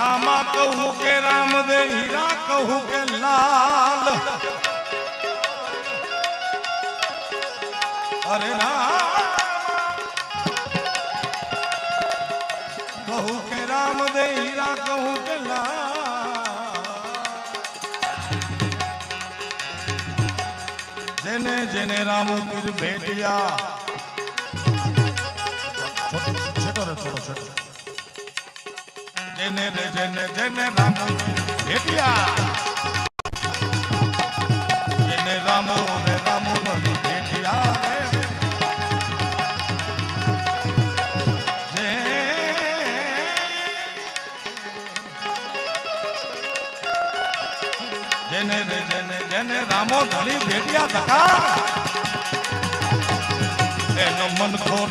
રામા કહું કે રામ દે હીરા કહું કે લાલ અરે કહું કે રામ દે હીરા કહું કે લાલ જેને જેને રામ પીર છોટો થોડો છોટો જેને જેને જેને રામ ભેટિયા. જેને ભેટિયા જેને જેને જેને ભેટિયા થતા એનો મન ખોર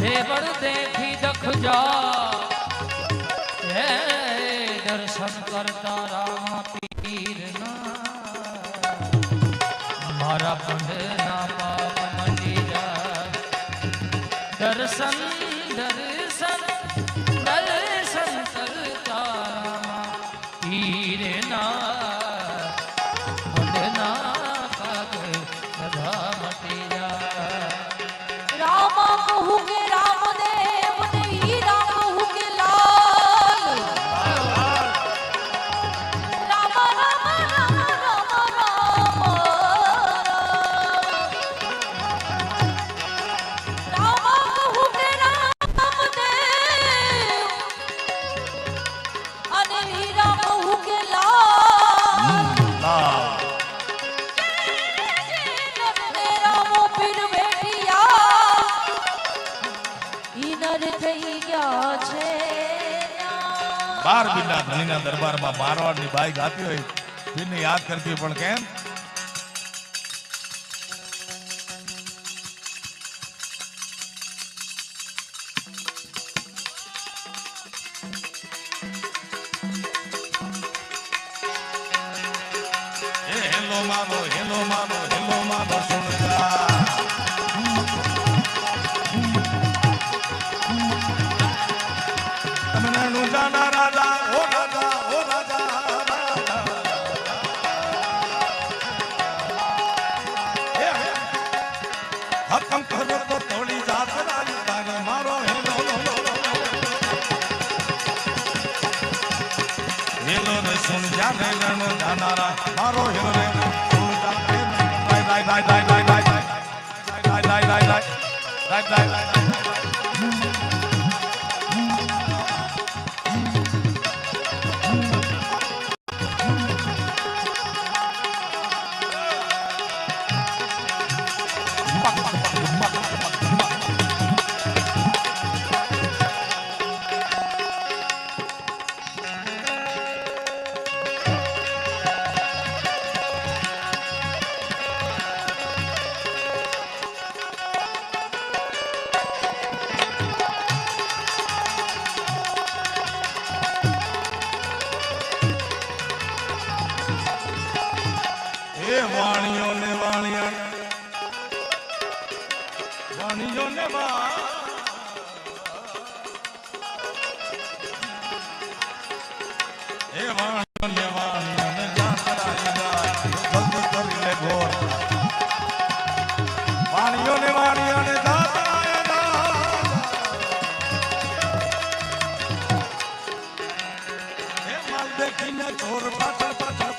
દેવળ દેખી દખ જા હે દર્શન કરતા રામ પીર ના મારા પંડ ના પાવન મંદિર. દર્શન મારવાડની ગાતી હોય પીરને યાદ કરતી પણ કેમ? હેલો મારો હેલો મારો હેલો મારો રે સુન જાને રણો જાનારા મારો હેલો રે સુન જાને રાય રાય રાય રાય રાય રાય રાય રાય રાય રાય રાય રાય રાય কিনা ঘর পাতা পাতা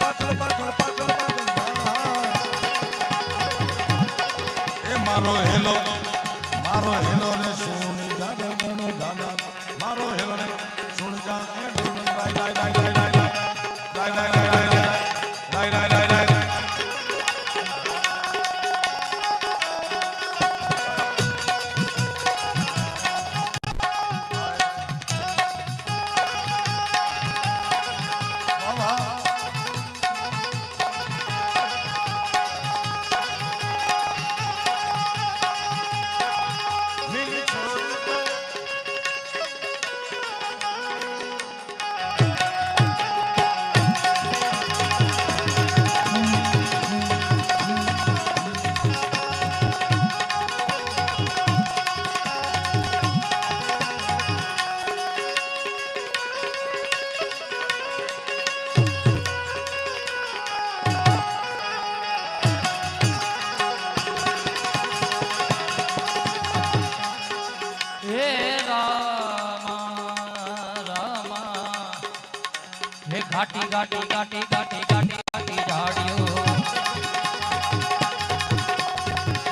હે ઘાટી ઘાટી ઘાટી ઘાટી ઘાટી ઘાટી ઝાડીઓ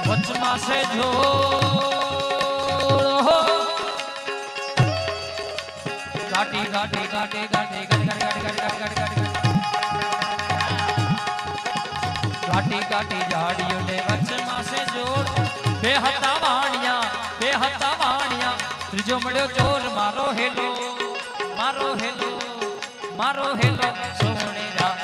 વચમાં છે જો ઘાટી ઘાટી ઘાટી ઘાટી ઘાટી ઘાટી ઘાટી ઘાટી ઘાટી ઘાટી ઘાટી ઝાડીઓ ને વચમાં છે જોડ બે હતા વાણિયા બે હતા વાણિયા ત્રીજો મળ્યો ચોર મારો હેલો મારો હેલો મારો હેલો સોમણી રા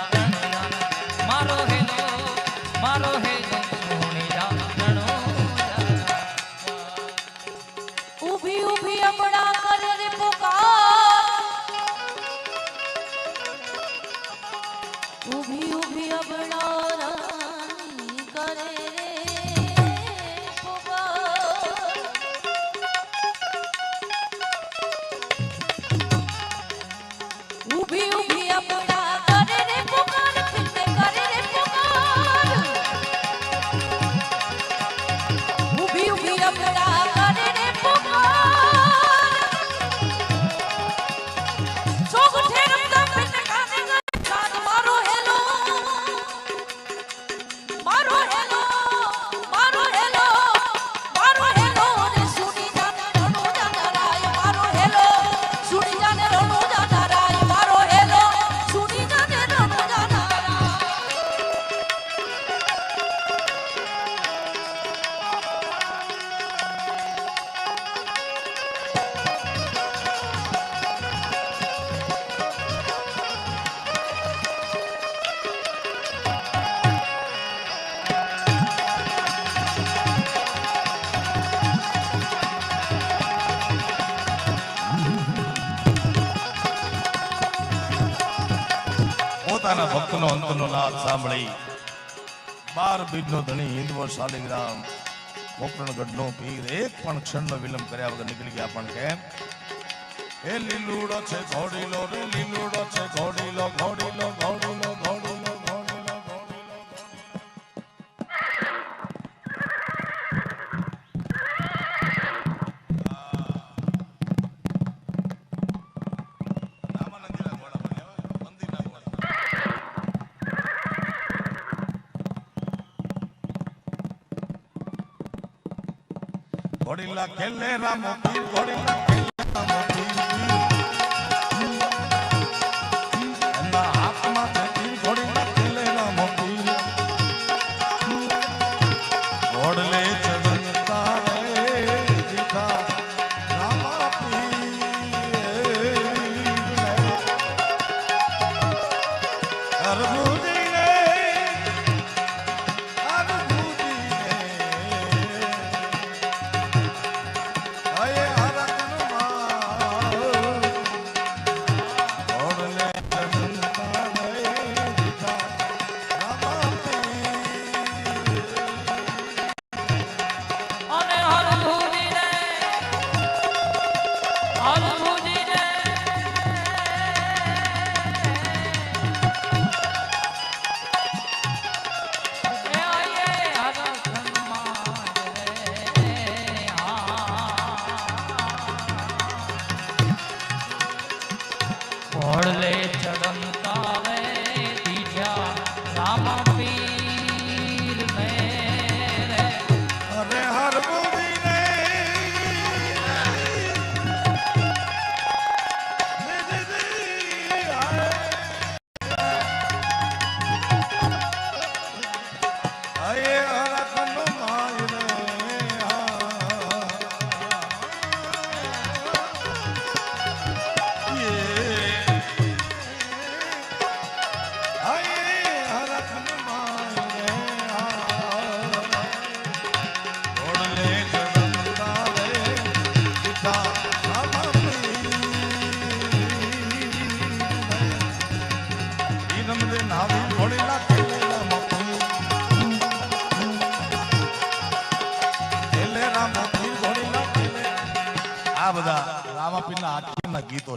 પોતાના ભક્તનો અંતનો નાદ સાંભળી. બાર બીજનો ધણી હિંદવો શાલિગ્રામ. પોકરણગઢનો પીર એક પણ ક્ષણનો વિલંબ કર્યા વગર નીકળી ગયા પણ કેમ? એ લીલુડો છે, ઘોડીલો, રે લીલુડો છે, ઘોડીલો ઘોડીલો ઘોડીલો ઘોડીલો. ઘોડીલા ખેલે રામો પીર ઘોડીલા ખેલે રામો પીર એના હાથમાં છે ઘોડીલા ખેલે રામો અરબુદી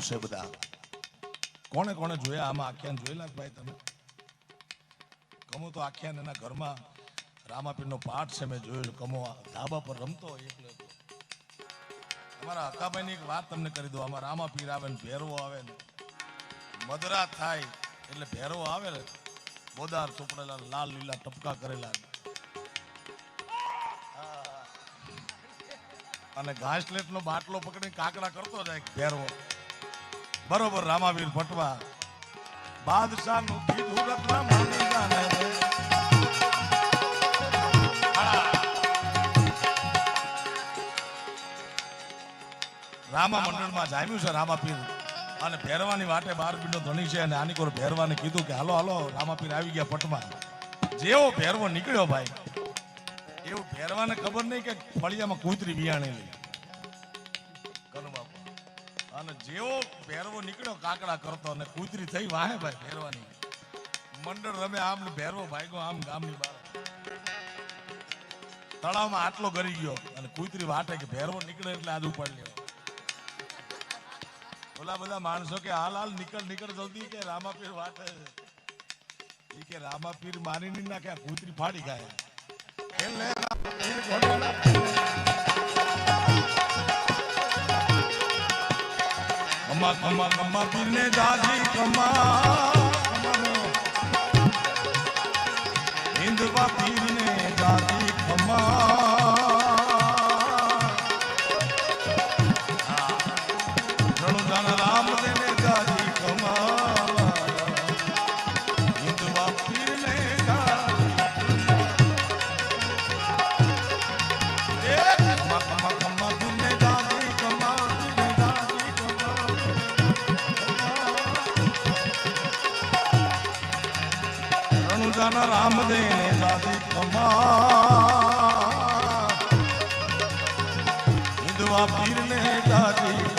છે બધા? કોણે કોણે જોયા આમાં આખ્યાન? જોયેલા ભાઈ તમે? કમો તો આખ્યાન એના ઘરમાં રામાપીરનો પાઠ છે, મેં જોયેલો. કમો ધાબા પર રમતો એકલો એકલો અમારા હકાભાઈની એક વાત તમને કરી દઉં. આમાં રામાપીર આવે ને ભેરવો આવે ને મદરા થાય એટલે ભેરવો આવે ને બોદાર ચોપડેલા, લાલ લીલા ટપકા કરેલા અને ઘાસલેટ નો બાટલો પકડીને કાકડા કરતો જાય ભેરવો. બરોબર, રામાવીર ભટવા બાદશાહનું કીધું રત્ના માની રે. રામા મંડળમાં જામ્યું છે રામાપીર. અને ભેરવાની વાટે બાર બીનો ધણી છે અને આની કોર ભેરવાને કીધું કે, હાલો હાલો, રામાપીર આવી ગયા પટમાં જેવો ભેરવો નીકળ્યો ભાઈ, એવું ભેરવાને ખબર નહીં કે ફળિયામાં કૂતરી બાપુ અને જેવો ભેરવો નીકળ્યો, કાકડા કરતો અને કૂતરી થઈ, વાહે ભાઈ ભેરવાની. મંડળ રમે આમ ભેરવો ભાગ્યો આમ ગામની બહાર તળાવમાં આટલો ગરી ગયો અને કૂતરી વાટે કે ભેરવો નીકળે એટલે આજ ઉપાડ લ્યો. ઓલા બધા માણસો કે હાલ હાલ, નીકળ નીકળ, જલ્દી કે રામાપીર વાટે એ કે રામાપીર મારી નહીં નાખે કૂતરી ફાડી ખાય. એટલે કમા કમા કમા પીરને દાદી કમા હિન્દવા પીરને દાદી રણુદાન રામ દેને દાદી કમા હિન્દવા પીરને દાદી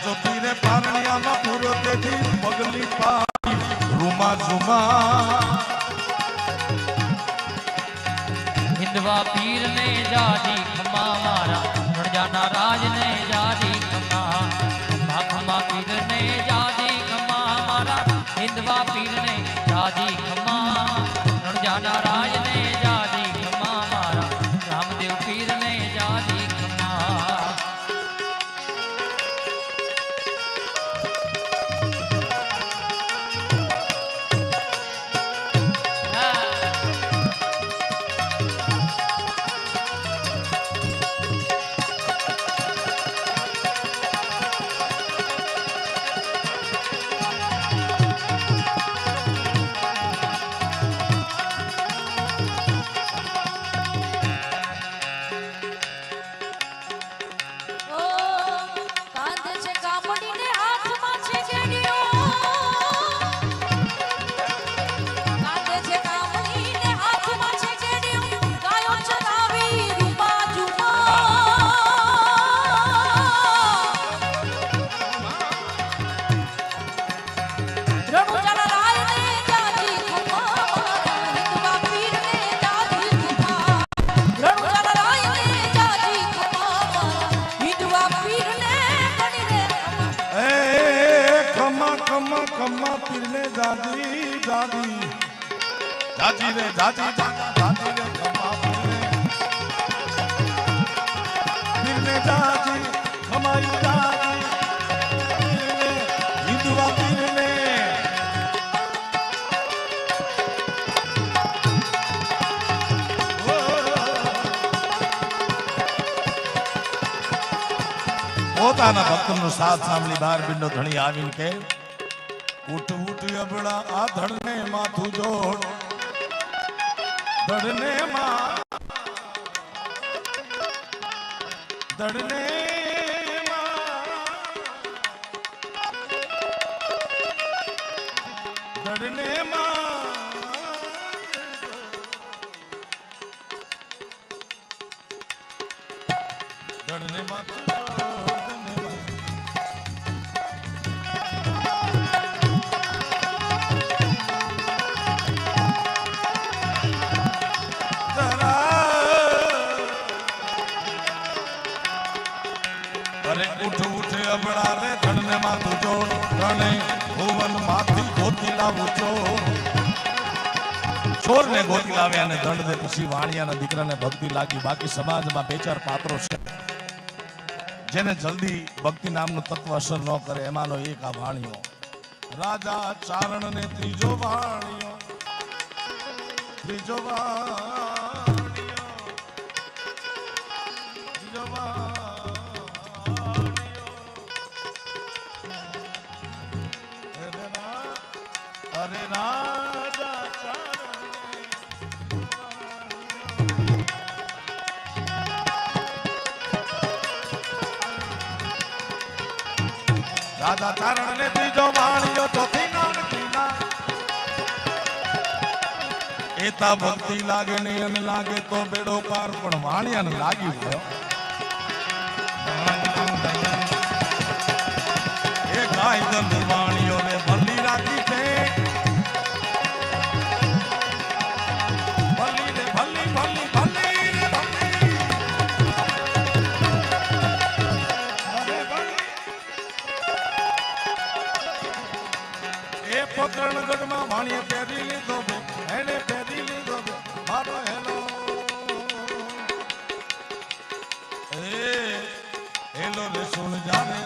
પેલો રે પારણિયામાં પૂરો તેથી પગલી પાડી. રૂમા ઝુમા. હિંદવા પીર ને ખમા પોતાના ભક્તનો સાથ સાંભળી બાર બિંડો ધણી આવીને કે ઉઠ ઉઠ અબળા આ ધડને માથું જોડ ધડને માં ધડને માં ધડને માં ધડને જોડ ભુવન માથી ગોતી લાવું ચોર ચોરને ગોતી લાવ્યા અને દંડ દે પછી વાણિયાના દીકરાને ભક્તિ લાગી. બાકી સમાજમાં બે ચાર પાત્રો છે. જેને જલ્દી ભક્તિ નામનું તત્વ અસર ન કરે એમાંનો એક આ વાણિયો. રાજા ચારણ ને ત્રીજો વાણિયો. ત્રીજો વાણિયો. રાજા ચારણ ને ત્રીજો વાણિયો, ચોથી નાનકી ના એતા ભક્તિ લાગે ને એમ લાગે તો બેડો પાર, પણ વાણિયાને લાગી ગયો सुन जाने